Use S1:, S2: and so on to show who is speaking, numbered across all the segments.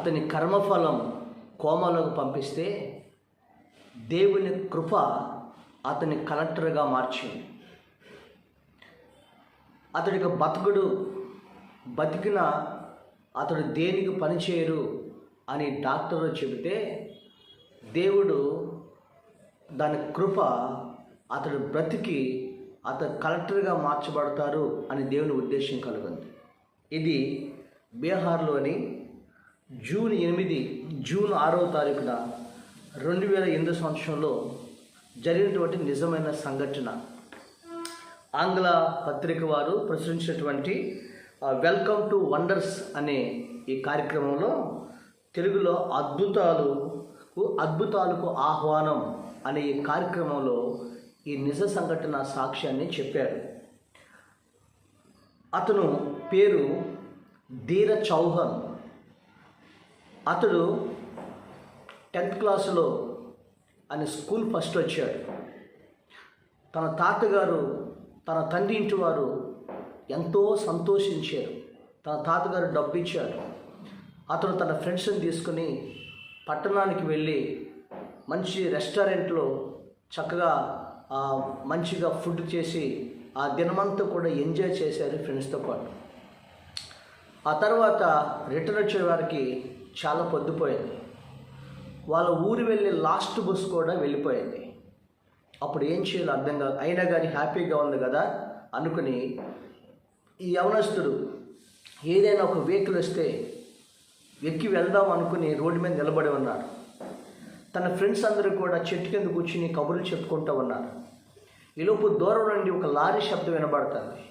S1: అతని కర్మఫలం కోమలోకి పంపిస్తే దేవుని కృప అతని కలెక్టర్గా మార్చింది. అతడికి బతుకుడు బతికిన అతడు దేనికి పనిచేయరు అని డాక్టర్ చెబితే దేవుడు దాని కృప అతడు బ్రతికి అతడు కలెక్టర్గా మార్చబడతారు అని దేవుని ఉద్దేశం కలుగుంది. ఇది బీహార్లోని జూన్ ఎనిమిది జూన్ ఆరవ తారీఖున రెండు వేల ఎనిమిది సంవత్సరంలో జరిగినటువంటి నిజమైన సంఘటన. ఆంగ్ల పత్రిక వారు ప్రచురించినటువంటి వెల్కమ్ టు వండర్స్ అనే ఈ కార్యక్రమంలో తెలుగులో అద్భుతాలకు అద్భుతాలకు ఆహ్వానం అనే ఈ కార్యక్రమంలో ఈ నిజ సంఘటన సాక్ష్యాన్ని చెప్పారు. అతను పేరు ధీర చౌహాన్. అతడు టెన్త్ క్లాసులో అని స్కూల్ ఫస్ట్ వచ్చాడు. తన తాతగారు తన తండ్రి ఇంటి వారు ఎంతో సంతోషించారు. తన తాతగారు డబ్బు ఇచ్చారు అతను తన ఫ్రెండ్స్ని తీసుకుని పట్టణానికి వెళ్ళి మంచి రెస్టారెంట్లో చక్కగా మంచిగా ఫుడ్ చేసి ఆ దినమంతా కూడా ఎంజాయ్ చేశారు ఫ్రెండ్స్తో పాటు. ఆ తర్వాత రిటర్న్ వచ్చే వారికి చాలా పొద్దుపోయింది. వాళ్ళ ఊరు వెళ్ళే లాస్ట్ బస్సు కూడా వెళ్ళిపోయింది. అప్పుడు ఏం చేయాలో అర్థం కాదు అయినా కానీ హ్యాపీగా ఉంది కదా అనుకుని ఈ యవనస్తుడు ఏదైనా ఒక వెహికల్ వస్తే ఎక్కి వెళ్దాం అనుకుని రోడ్డు మీద నిలబడి ఉన్నాడు. తన ఫ్రెండ్స్ అందరూ కూడా చెట్టు కింద కూర్చుని కబుర్లు చెప్పుకుంటూ ఉన్నారు. ఈలోపు దూరం నుండి ఒక లారీ శబ్దం వినబడుతుంది.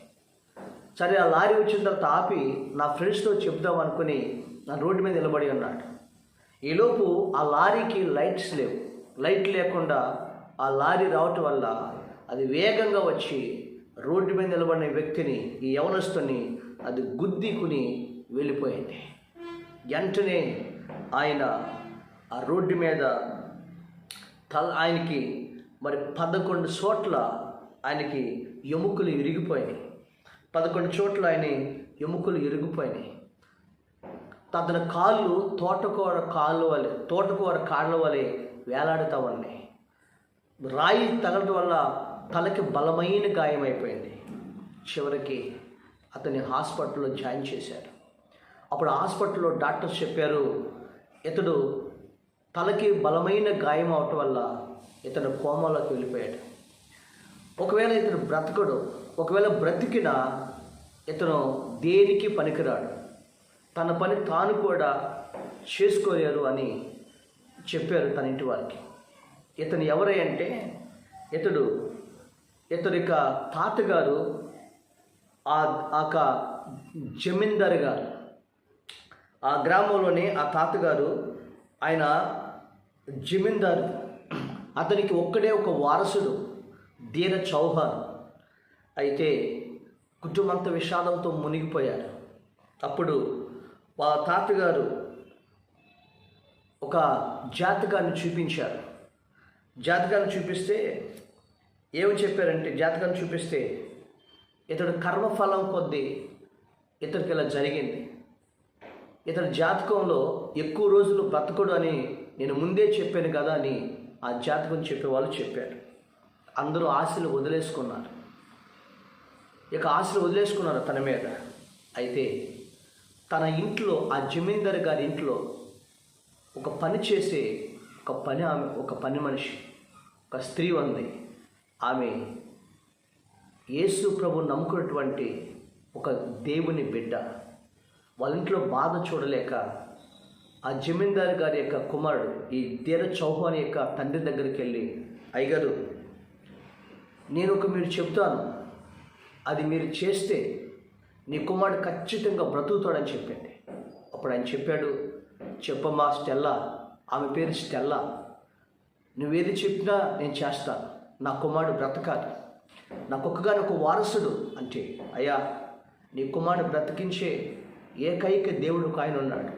S1: సరే ఆ లారీ వచ్చిన తర్వాత ఆపి నా ఫ్రెండ్స్తో చెప్దాం అనుకుని నా రోడ్డు మీద నిలబడి ఉన్నాడు. ఈలోపు ఆ లారీకి లైట్స్ లేవు. లైట్ లేకుండా ఆ లారీ రావటం వల్ల అది వేగంగా వచ్చి రోడ్డు మీద నిలబడిన వ్యక్తిని ఈ యవనస్తుని అది గుద్దికుని వెళ్ళిపోయింది. వెంటనే ఆయన ఆ రోడ్డు మీద తల ఆయనకి మరి పదకొండు చోట్ల ఆయనకి ఎముకలు విరిగిపోయాయి పదకొండు చోట్ల ఆయన ఎముకలు ఇరిగిపోయినాయి తన కాళ్ళు తోటకూర కాళ్ళు వలె తోటకూర కాళ్ళ వలె వేలాడుతూ ఉన్నాయి. రాయి తగలడం వల్ల తలకి బలమైన గాయమైపోయింది చివరికి అతని హాస్పిటల్లో జాయిన్ చేశారు. అప్పుడు హాస్పిటల్లో డాక్టర్స్ చెప్పారు ఇతడు తలకి బలమైన గాయం అవటం వల్ల ఇతను కోమాలోకి వెళ్ళిపోయాడు. ఒకవేళ ఇతడు బ్రతకడు ఒకవేళ బ్రతికిన ఇతను దేనికి పనికిరాడు? తన పని తాను కూడా చేసుకోలేరు అని చెప్పారు తన ఇంటి వారికి. ఇతను ఎవరై అంటే ఇతడు ఇతడు ఇక తాతగారు ఆ ఆక జమీందారు గారు. ఆ గ్రామంలోనే ఆ తాతగారు ఆయన జమీందారు. అతనికి ఒక్కడే ఒక వారసుడు ధీర చౌహాన్. అయితే కుటుంబంత విషాదంతో మునిగిపోయారు అప్పుడు వాళ్ళ తాతగారు ఒక జాతకాన్ని చూపించారు. జాతకాన్ని చూపిస్తే ఏమని చెప్పారంటే జాతకాన్ని చూపిస్తే ఇతడు కర్మఫలం కొద్దీ ఇతడికి ఇలా జరిగింది. ఇతడు జాతకంలో ఎక్కువ రోజులు బ్రతకడు అని నేను ముందే చెప్పాను కదా అని ఆ జాతకం చెప్పే వాళ్ళు చెప్పారు. అందరూ ఆశలు వదిలేసుకున్నారు. ఇక ఆశలు వదిలేసుకున్నారు తన మీద. అయితే తన ఇంట్లో ఆ జమీందారు గారి ఇంట్లో ఒక పని చేసే ఒక పని ఆమె ఒక పని మనిషి ఒక స్త్రీ ఉంది. ఆమె యేసు ప్రభు నమ్ముకున్నటువంటి ఒక దేవుని బిడ్డ. వాళ్ళ ఇంట్లో బాధ చూడలేక ఆ జమీందారు గారి యొక్క కుమారుడు ఈ ధీర చౌహాన్ యొక్క తండ్రి దగ్గరికి వెళ్ళి అయ్యగారు నేను ఒక మీరు చెప్తాను అది మీరు చేస్తే నీ కుమారుడు ఖచ్చితంగా బ్రతుకుతాడని చెప్పింది అప్పుడు ఆయన చెప్పాడు చెప్పమ్మా స్టెల్లా ఆమె పేరు స్టెల్లా. నువ్వేది చెప్పినా నేను చేస్తాను నా కుమారుడు బ్రతకాలి. నాకు ఒక్కగాని ఒక వారసుడు అంటే అయ్యా నీ కుమారుడు బ్రతికించే ఏకైక దేవుడు ఒక ఆయన ఉన్నాడు.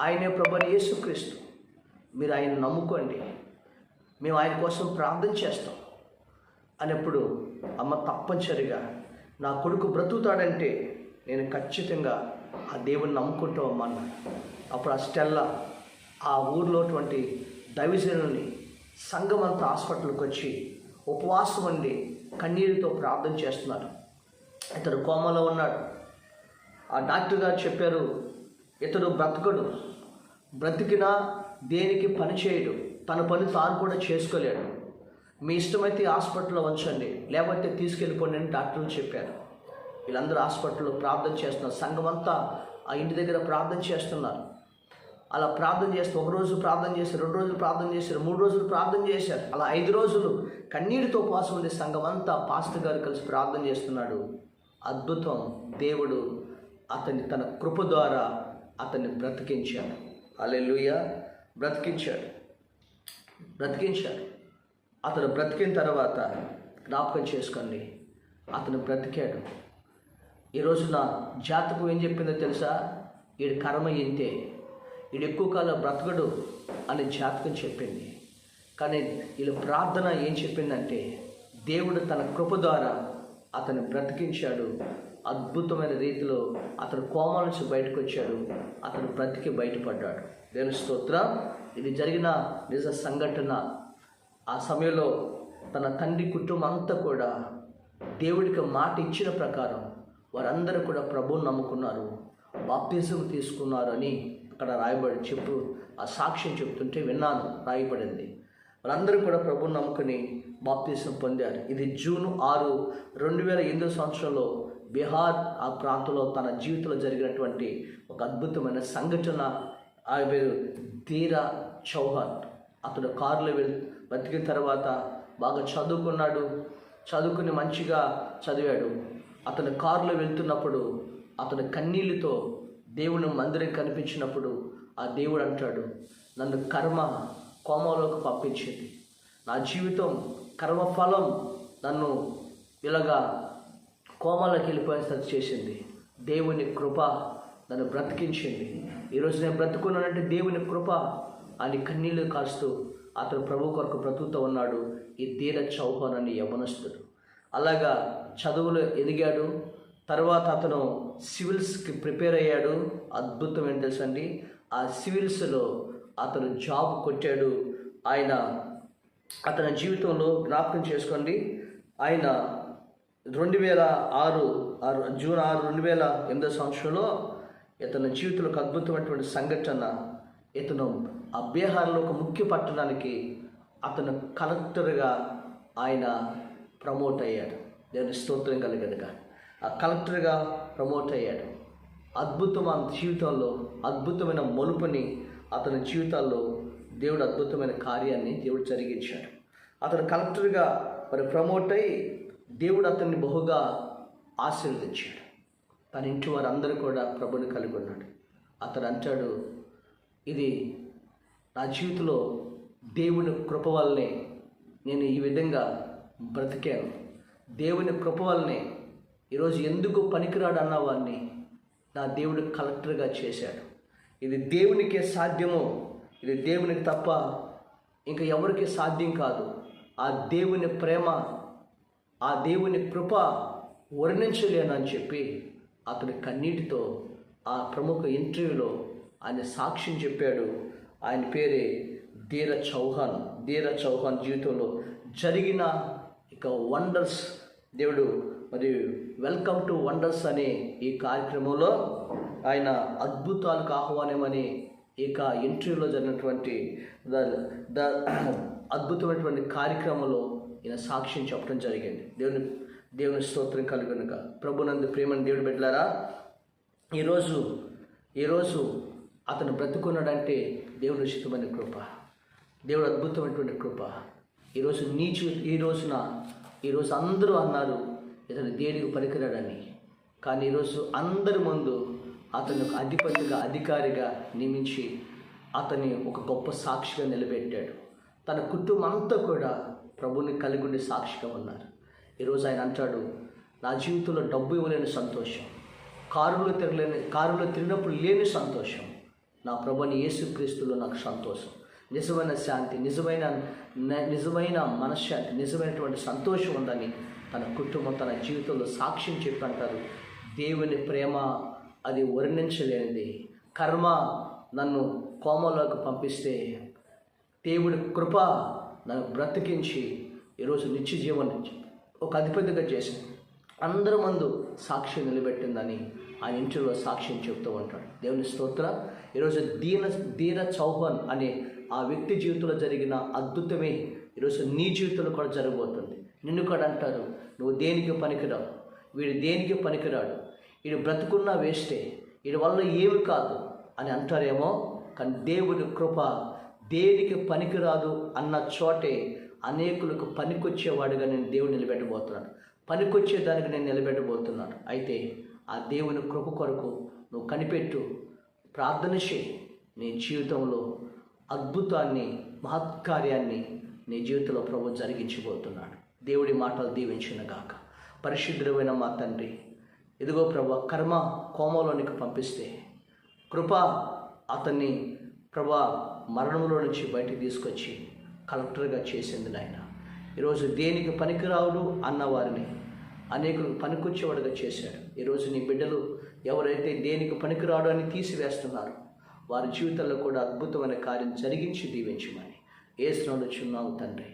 S1: ఆయనే ప్రభుని యేసుక్రీస్తు. మీరు ఆయన నమ్ముకోండి. మేము ఆయన కోసం ప్రార్థన చేస్తాం. అనేప్పుడు అమ్మ తప్పనిసరిగా నా కొడుకు బ్రతుకుతాడంటే నేను ఖచ్చితంగా ఆ దేవుని నమ్ముకుంటూ అమ్మన్నాడు అప్పుడు ఆ స్టెల్లా ఆ ఊర్లోటువంటి దైవజనుని సంఘం అంతా హాస్పిటల్కి వచ్చి ఉపవాసం ఉండి కన్నీరుతో ప్రార్థన చేస్తున్నారు. ఇతడు కోమలో ఉన్నాడు. ఆ డాక్టర్ గారు చెప్పారు ఇతడు బ్రతకడు. బ్రతికినా దేనికి పని చేయడు. తన పని తాను కూడా చేసుకోలేడు. మీ ఇష్టమైతే హాస్పిటల్లో ఉంచండి లేకపోతే తీసుకెళ్ళిపోండి అని డాక్టర్లు చెప్పారు. వీళ్ళందరూ హాస్పిటల్లో ప్రార్థన చేస్తున్నారు. సంఘం అంతా ఆ ఇంటి దగ్గర ప్రార్థన చేస్తున్నారు. అలా ప్రార్థన చేస్తే ఒక రోజు ప్రార్థన చేశారు రెండు రోజులు ప్రార్థన చేశారు మూడు రోజులు ప్రార్థన చేశారు. అలా ఐదు రోజులు కన్నీటితో ఉపవాసం ఉండే సంఘం అంతా పాస్టర్ గారు కలిసి ప్రార్థన చేస్తున్నాడు. అద్భుతం. దేవుడు అతన్ని తన కృప ద్వారా అతన్ని బ్రతికించాడు. అలెలుయ బ్రతికించాడు. బ్రతికించాడు. అతను బ్రతికిన తర్వాత జ్ఞాపకం చేసుకోండి. అతను బ్రతికాడు. ఈరోజు నా జాతకం ఏం చెప్పిందో తెలుసా? వీడి కర్మ ఇంతే వీడు ఎక్కువ కాలం బ్రతకడు అని జాతకం చెప్పింది. కానీ వీళ్ళ ప్రార్థన ఏం చెప్పిందంటే దేవుడు తన కృప ద్వారా అతన్ని బ్రతికించాడు. అద్భుతమైన రీతిలో అతను కోమా నుంచి బయటకు వచ్చాడు. అతను బ్రతికి బయటపడ్డాడు. దేవుని స్తోత్ర. ఇది జరిగిన నిజ సంఘటన. ఆ సమయంలో తన తండ్రి కుటుంబం అంతా కూడా దేవుడికి మాట ఇచ్చిన ప్రకారం వారందరూ కూడా ప్రభువును నమ్ముకున్నారు. బాప్తిజం తీసుకున్నారు అని అక్కడ రాయబడి చెప్పు ఆ సాక్ష్యం చెప్తుంటే విన్నాను రాయబడింది. వారందరూ కూడా ప్రభువుని నమ్ముకుని బాప్తిజం పొందారు. ఇది జూన్ ఆరు రెండు వేల ఎనిమిదో సంవత్సరంలో బీహార్ ఆ ప్రాంతంలో తన జీవితంలో జరిగినటువంటి ఒక అద్భుతమైన సంఘటన. ఆ పేరు ధీరా చౌహాన్. అతడు కారులో వెళ్ బతికిన తర్వాత బాగా చదువుకున్నాడు. చదువుకుని మంచిగా చదివాడు. అతను కారులో వెళ్తున్నప్పుడు అతను కన్నీళ్ళతో దేవుని మందిరం కనిపించినప్పుడు ఆ దేవుడు అంటాడు నన్ను కర్మ కోమలోకి పంపించింది. నా జీవితం కర్మఫలం నన్ను ఇలాగా కోమాలోకి వెళ్ళిపోయేసరి చేసింది. దేవుని కృప నన్ను బ్రతికించింది. ఈరోజు నేను బ్రతుకున్నానంటే దేవుని కృప అని కన్నీళ్ళు కాస్తూ అతను ప్రభు కొరకు బ్రతుకుతూ ఉన్నాడు. ఈ ధీర చౌహాన్ అని యవనస్తుడు అలాగా చదువులో ఎదిగాడు. తర్వాత అతను సివిల్స్కి ప్రిపేర్ అయ్యాడు. అద్భుతం ఏంటి తెలుసండి? ఆ సివిల్స్లో అతను జాబ్ కొట్టాడు. ఆయన అతని జీవితంలో జ్ఞాపకం చేసుకోండి. ఆయన రెండు వేల ఆరు ఆరు జూన్ ఆరు రెండు వేల ఎనిమిదో సంవత్సరంలో ఇతని జీవితంలో అద్భుతమైనటువంటి సంఘటన ఇతను ఆ బీహార్లో ఒక ముఖ్య పట్టణానికి అతను కలెక్టర్గా ఆయన ప్రమోట్ అయ్యాడు. దేవుని స్తోత్రం కలిగదుగా ఆ కలెక్టర్గా ప్రమోట్ అయ్యాడు. అద్భుతమైన జీవితంలో అద్భుతమైన మలుపుని అతని జీవితాల్లో దేవుడు అద్భుతమైన కార్యాన్ని దేవుడు జరిగించాడు. అతను కలెక్టర్గా మరి ప్రమోట్ అయ్యి దేవుడు అతన్ని బహుగా ఆశీర్వదించాడు. తన ఇంటి వారందరూ కూడా ప్రభుని కలిగి ఉన్నాడు అతను అంటాడు ఇది నా జీవితంలో దేవుని కృప వల్లనే నేను ఈ విధంగా బ్రతికాను. దేవుని కృప వల్లనే ఈరోజు ఎందుకు పనికిరాడు అన్నవాడిని నా దేవుడు కలెక్టర్గా చేశాడు. ఇది దేవునికే సాధ్యమో ఇది దేవునికి తప్ప ఇంకా ఎవరికి సాధ్యం కాదు. ఆ దేవుని ప్రేమ ఆ దేవుని కృప వర్ణించలేనని చెప్పి అతని కన్నీటితో ఆ ప్రముఖ ఇంటర్వ్యూలో ఆయన సాక్ష్యం చెప్పాడు. ఆయన పేరే ధీర చౌహాన్. ధీర చౌహాన్ జీవితంలో జరిగిన ఇక వండర్స్ దేవుడు. మరి వెల్కమ్ టు వండర్స్ అనే ఈ కార్యక్రమంలో ఆయన అద్భుతాలకు ఆహ్వానమని ఇక ఇంటర్వ్యూలో జరిగినటువంటి ద ద అద్భుతమైనటువంటి కార్యక్రమంలో ఈయన సాక్ష్యం చెప్పడం జరిగింది. దేవుని దేవుని స్తోత్రం కలుగునుక ప్రభునందు ప్రేమని దేవుడు పెట్టారా ఈరోజు ఈరోజు అతను బ్రతుకున్నాడంటే దేవుడు ఉచితమైన కృప. దేవుడు అద్భుతమైనటువంటి కృప. ఈరోజు నీచు ఈ రోజున ఈరోజు అందరూ అన్నారు ఇతను దేనికి పనికిరాడని. కానీ ఈరోజు అందరి ముందు అతను ఒక అధిపతిగా అధికారిగా నియమించి అతన్ని ఒక గొప్ప సాక్షిగా నిలబెట్టాడు. తన కుటుంబం అంతా కూడా ప్రభుని కలిగి ఉండే సాక్షిగా ఉన్నారు. ఈరోజు ఆయన అంటాడు నా జీవితంలో డబ్బు ఇవ్వలేని సంతోషం. కారులో తిరగలేని కారులో తిరిగినప్పుడు లేని సంతోషం. నా ప్రభుని యేసుక్రీస్తులో నాకు సంతోషం. నిజమైన శాంతి నిజమైన నిజమైన మనశ్శాంతి నిజమైనటువంటి సంతోషం ఉందని తన కుటుంబం తన జీవితంలో సాక్ష్యం చెప్పంటారు దేవుని ప్రేమ అది వర్ణించలేనిది. కర్మ నన్ను కోమలోకి పంపిస్తే దేవుడి కృప నన్ను బ్రతికించి ఈరోజు నిత్య జీవనం ఒక అధిపతిగా చేసింది అందరి మందు సాక్ష్యం నిలబెట్టిందని ఆ ఇంటిలో సాక్ష్యం చెప్తూ ఉంటాడు. దేవుని స్తోత్ర. ఈరోజు దీన దీన చౌహాన్ అనే ఆ వ్యక్తి జీవితంలో జరిగిన అద్భుతమే ఈరోజు నీ జీవితంలో కూడా జరగబోతుంది. నిన్ను కూడా అంటారు నువ్వు దేనికి పనికిరావు? వీడు దేనికి పనికిరాడు? వీడు బ్రతుకున్నా వేస్టే వీడి వల్ల ఏమి కాదు అని అంటారేమో కానీ దేవుడి కృప దేనికి పనికిరాదు అన్న చోటే అనేకులకు పనికొచ్చేవాడుగా నేను దేవుడు నిలబెట్టబోతున్నాను. పనికొచ్చేదానికి నేను నిలబెట్టబోతున్నాను. అయితే ఆ దేవుని కృప కొరకు నువ్వు కనిపెట్టు ప్రార్థన చేయి. నీ జీవితంలో అద్భుతాన్ని మహత్కార్యాన్ని నీ జీవితంలో ప్రభు జరిగించబోతున్నాడు. దేవుడి మాటలు దీవించిన గాక. పరిశుద్ధమైన మా తండ్రి ఇదిగో ప్రభు కర్మ కోమలోనికి పంపిస్తే కృప అతన్ని ప్రభా మరణంలో నుంచి బయటికి తీసుకొచ్చి కలెక్టర్గా చేసింది నాయన. ఈరోజు దేనికి పనికిరావులు అన్నవారిని అనేకులకు పనికొచ్చేవాడుగా చేశాడు. ఈరోజు నీ బిడ్డలు ఎవరైతే దేనికి పనికిరాడు అని తీసివేస్తున్నారు వారి జీవితంలో కూడా అద్భుతమైన కార్యం జరిగించి దీవించమని. ఏ చున్నావు తండ్రి.